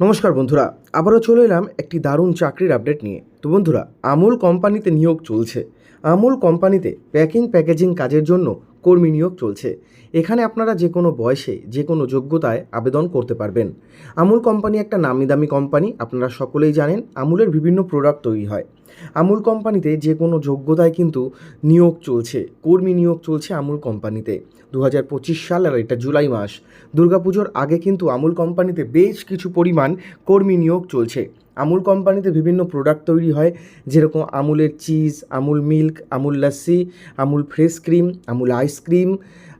নমস্কার বন্ধুরা, আবারও চলে এলাম একটি দারুণ চাকরির আপডেট নিয়ে। তো বন্ধুরা, আমুল কোম্পানিতে নিয়োগ চলছে। আমুল কোম্পানিতে প্যাকিং প্যাকেজিং কাজের জন্য কর্মী নিয়োগ চলছে। এখানে আপনারা যে কোনো বয়সে যে কোনো যোগ্যতায় আবেদন করতে পারবেন। আমুল কোম্পানি একটা নামি দামি কোম্পানি, আপনারা সকলেই জানেন, আমুলের বিভিন্ন প্রোডাক্ট তৈরি হয়। আমুল কোম্পানিতে যে কোনো যোগ্যতায় কিন্তু নিয়োগ চলছে, কর্মী নিয়োগ চলছে আমুল কোম্পানিতে। দু হাজার পঁচিশ সাল, আর এটা জুলাই মাস, দুর্গাপুজোর আগে কিন্তু আমুল কোম্পানিতে বেশ কিছু পরিমাণ কর্মী নিয়োগ চলছে। আমুল কোম্পানিতে বিভিন্ন প্রোডাক্ট তৈরি হয়, যেরকম আমুলের cheese, Amul milk, Amul lassi Amul fresh cream, Amul ice cream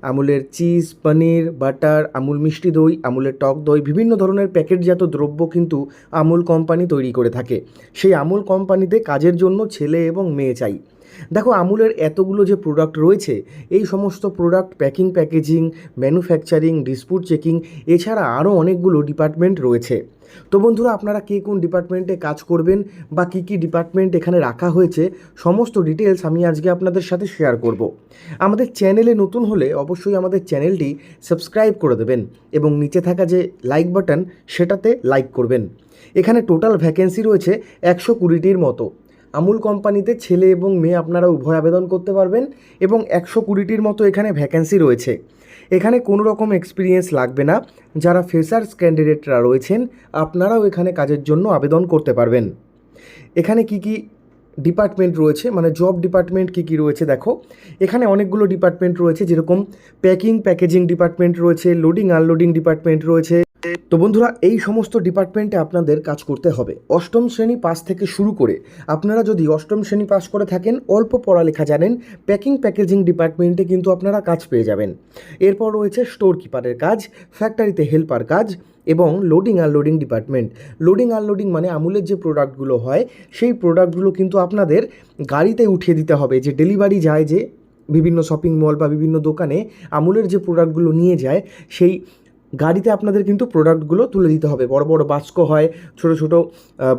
আমুলের cheese, paneer, butter, Amul মিষ্টি দই, আমুলের টক দই, বিভিন্ন ধরনের প্যাকেটজাত দ্রব্য কিন্তু আমুল কোম্পানি তৈরি করে থাকে। সেই আমুল কোম্পানিতে কাজের জন্য ছেলে এবং মেয়ে চাই। দেখো, আমুলের এতগুলো যে প্রোডাক্ট রয়েছে, এই সমস্ত product packing packaging manufacturing dispute checking এছাড়া আরও অনেকগুলো ডিপার্টমেন্ট রয়েছে। তো বন্ধুরা, আপনারা কে কোন ডিপার্টমেন্টে কাজ করবেন বা কী কী ডিপার্টমেন্ট এখানে রাখা হয়েছে, সমস্ত ডিটেলস আমি আজকে আপনাদের সাথে শেয়ার করব। আমাদের চ্যানেলে নতুন হলে অবশ্যই আমাদের চ্যানেলটি সাবস্ক্রাইব করে দেবেন এবং নিচে থাকা যে লাইক বাটন সেটাতে লাইক করবেন। এখানে টোটাল ভ্যাকেন্সি রয়েছে একশো কুড়িটির মতো। আমুল কোম্পানিতে ছেলে এবং মেয়ে আপনারা উভয় আবেদন করতে পারবেন এবং একশো কুড়িটির মতো এখানে ভ্যাকেন্সি রয়েছে। এখানে কোনো রকম এক্সপিরিয়েন্স লাগবে না। যারা ফ্রেশার্স ক্যান্ডিডেটরা রয়েছেন, আপনারাও এখানে কাজের জন্য আবেদন করতে পারবেন। এখানে কি কি ডিপার্টমেন্ট রয়েছে? মানে জব ডিপার্টমেন্ট কী কী রয়েছে দেখো। এখানে অনেকগুলো ডিপার্টমেন্ট রয়েছে, যেরকম প্যাকিং প্যাকেজিং ডিপার্টমেন্ট রয়েছে লোডিং আনলোডিং ডিপার্টমেন্ট রয়েছে। তো বন্ধুরা, এই সমস্ত ডিপার্টমেন্টে আপনাদের কাজ করতে হবে। অষ্টম শ্রেণি পাস থেকে শুরু করে আপনারা যদি অষ্টম শ্রেণি পাস করে থাকেন, অল্প পড়ালেখা জানেন, প্যাকিং, প্যাকেজিং ডিপার্টমেন্টে কিন্তু আপনারা কাজ পেয়ে যাবেন। এরপর রয়েছে স্টোর কিপারের কাজ ফ্যাক্টরিতে হেল্পার কাজ এবং loading unloading department loading unloading মানে আমুলের যে প্রোডাক্টগুলো হয়, সেই প্রোডাক্টগুলো কিন্তু আপনাদের গাড়িতে উঠিয়ে দিতে হবে। যে ডেলিভারি যায় যে বিভিন্ন শপিং মল বা বিভিন্ন দোকানে আমুলের যে প্রোডাক্টগুলো নিয়ে যায়, সেই গাড়িতে আপনাদের কিন্তু প্রোডাক্টগুলো তুলে দিতে হবে। বড় বড় বাস্ক হয়, ছোট ছোট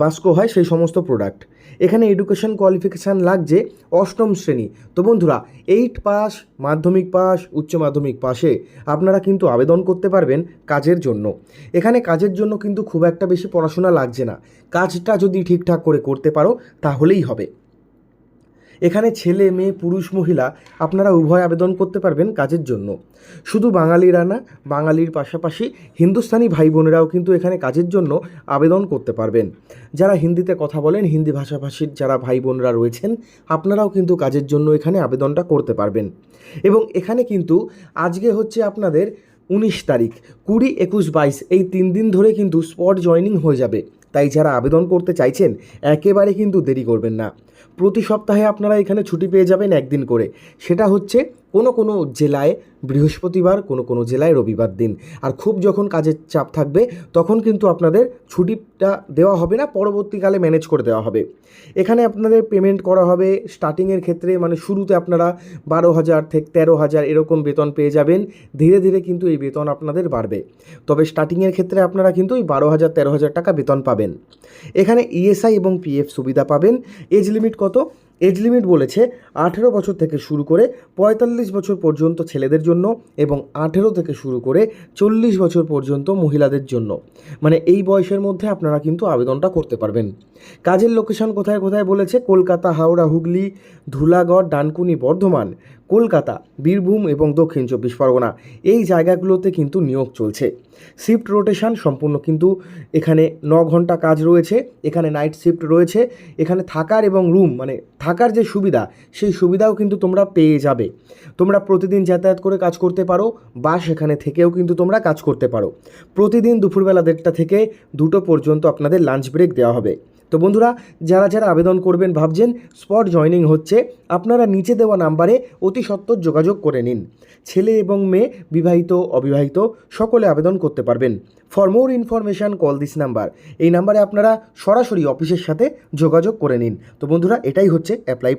বাস্ক হয়, সেই সমস্ত প্রোডাক্ট এখানে এডুকেশন কোয়ালিফিকেশান লাগছে অষ্টম শ্রেণি। তো বন্ধুরা এইট পাস মাধ্যমিক পাস উচ্চ মাধ্যমিক পাশে আপনারা কিন্তু আবেদন করতে পারবেন কাজের জন্য। এখানে কাজের জন্য কিন্তু খুব একটা বেশি পড়াশোনা লাগছে না। কাজটা যদি ঠিকঠাক করে করতে পারো, তাহলেই হবে। এখানে ছেলে, মেয়ে, পুরুষ, মহিলা, আপনারা উভয় আবেদন করতে পারবেন কাজের জন্য। শুধু বাঙালিরা না, বাঙালির পাশাপাশি হিন্দুস্তানি ভাই বোনেরাও কিন্তু এখানে কাজের জন্য আবেদন করতে পারবেন। যারা হিন্দিতে কথা বলেন, হিন্দি ভাষাভাষীর যারা ভাই বোনরা রয়েছেন, আপনারাও কিন্তু কাজের জন্য এখানে আবেদনটা করতে পারবেন। এবং এখানে কিন্তু আজকে হচ্ছে আপনাদের উনিশ তারিখ, কুড়ি, একুশ, বাইশ, এই তিন দিন ধরে কিন্তু স্পট জয়নিং হয়ে যাবে। তাই যারা আবেদন করতে চাইছেন, একেবারে কিন্তু দেরি করবেন না। প্রতি সপ্তাহে আপনারা এখানে ছুটি পেয়ে যাবেন একদিন করে। সেটা হচ্ছে কোনো কোনো জেলায় বৃহস্পতিবার, কোনো কোনো জেলায় রবিবার দিন। আর খুব যখন কাজের চাপ থাকবে, তখন কিন্তু আপনাদের ছুটিটা দেওয়া হবে না, পরবর্তীকালে ম্যানেজ করে দেওয়া হবে। এখানে আপনাদের পেমেন্ট করা হবে স্টার্টিংয়ের ক্ষেত্রে মানে শুরুতে আপনারা বারো হাজার থেকে তেরো হাজার এরকম বেতন পেয়ে যাবেন। ধীরে ধীরে কিন্তু এই বেতন আপনাদের বাড়বে। তবে স্টার্টিংয়ের ক্ষেত্রে আপনারা কিন্তু ওই বারো হাজার, তেরো হাজার টাকা বেতন পাবেন। এখানে ইএসআই এবং পিএফ সুবিধা পাবেন। এজ লিমিট কত? এজ লিমিট বলেছে আঠেরো বছর থেকে শুরু করে পঁয়তাল্লিশ বছর পর্যন্ত ছেলেদের জন্য এবং আঠেরো থেকে শুরু করে চল্লিশ বছর পর্যন্ত মহিলাদের জন্য। মানে এই বয়সের মধ্যে আপনারা কিন্তু আবেদনটা করতে পারবেন। কাজের লোকেশন কোথায় কোথায় বলেছে? কলকাতা, হাওড়া, হুগলি, ধুলাগড়, ডানকুনি, বর্ধমান। কলকাতা, বীরভূম এবং দক্ষিণ চব্বিশ পরগনা। এই জায়গাগুলোতে কিন্তু নিয়োগ চলছে। শিফট রোটেশন সম্পূর্ণ কিন্তু এখানে ন ঘণ্টা কাজ রয়েছে, এখানে নাইট শিফট রয়েছে, এখানে থাকার এবং রুম মানে থাকার যে সুবিধা, সেই সুবিধাও কিন্তু তোমরা পেয়ে যাবে। তোমরা প্রতিদিন যাতায়াত করে কাজ করতে পারো, বা সেখানে থেকেও কিন্তু তোমরা কাজ করতে পারো। প্রতিদিন দুপুরবেলা দেড়টা থেকে দুটো পর্যন্ত আপনাদের লাঞ্চ ব্রেক দেওয়া হবে। তো বন্ধুরা, যারা যারা আবেদন করবেন ভাবছেন স্পট জয়নিং হচ্ছে, আপনারা নিচে দেওয়া নাম্বারে অতি সত্বর যোগাযোগ করে নিন। ছেলে এবং মেয়ে, বিবাহিত, অবিবাহিত, সকলে আবেদন করতে পারবেন। For more information call this number এই নাম্বারে আপনারা সরাসরি অফিসের সাথে যোগাযোগ করে নিন। তো বন্ধুরা, এটাই হচ্ছে অ্যাপ্লাই